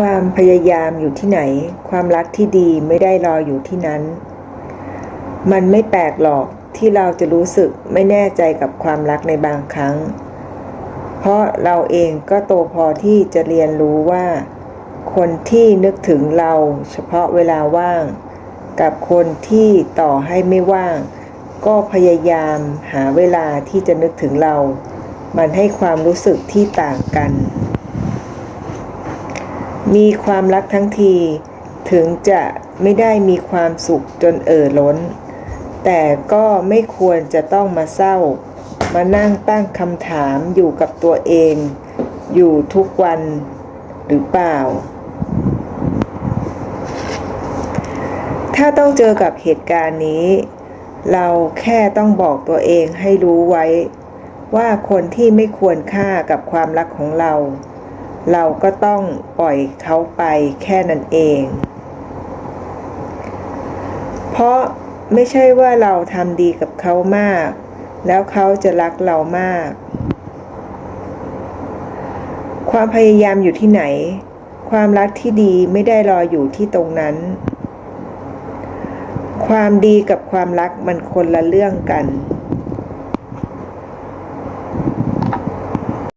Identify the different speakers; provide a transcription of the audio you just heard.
Speaker 1: ความพยายามอยู่ที่ไหน ความรักที่ดีไม่ได้รออยู่ที่นั้น มันไม่แปลกหรอกที่เราจะรู้สึกไม่แน่ใจกับความรักในบางครั้ง เพราะเราเองก็โตพอที่จะเรียนรู้ว่า คนที่นึกถึงเราเฉพาะเวลาว่าง กับคนที่ต่อให้ไม่ว่าง ก็พยายามหาเวลาที่จะนึกถึงเรา มันให้ความรู้สึกที่ต่างกัน มีความรักทั้งที ถึงจะไม่ได้มีความสุขจนเอ่อล้น แต่ก็ไม่ควรจะต้องมาเศร้า มานั่งตั้งคำถามอยู่กับตัวเอง อยู่ทุกวันหรือเปล่า ถ้าต้องเจอกับเหตุการณ์นี้ เราแค่ต้องบอกตัวเองให้รู้ไว้ ว่าคนที่ไม่ควรค่ากับความรักของเรา เราก็ต้องปล่อยเขาไปแค่นั้นเอง เพราะไม่ใช่ว่าเราทำดีกับเขามาก แล้วเขาจะรักเรามาก ความพยายามอยู่ที่ไหน ความรักที่ดีไม่ได้รออยู่ที่ตรงนั้น ความดีกับความรักมันคนละเรื่องกัน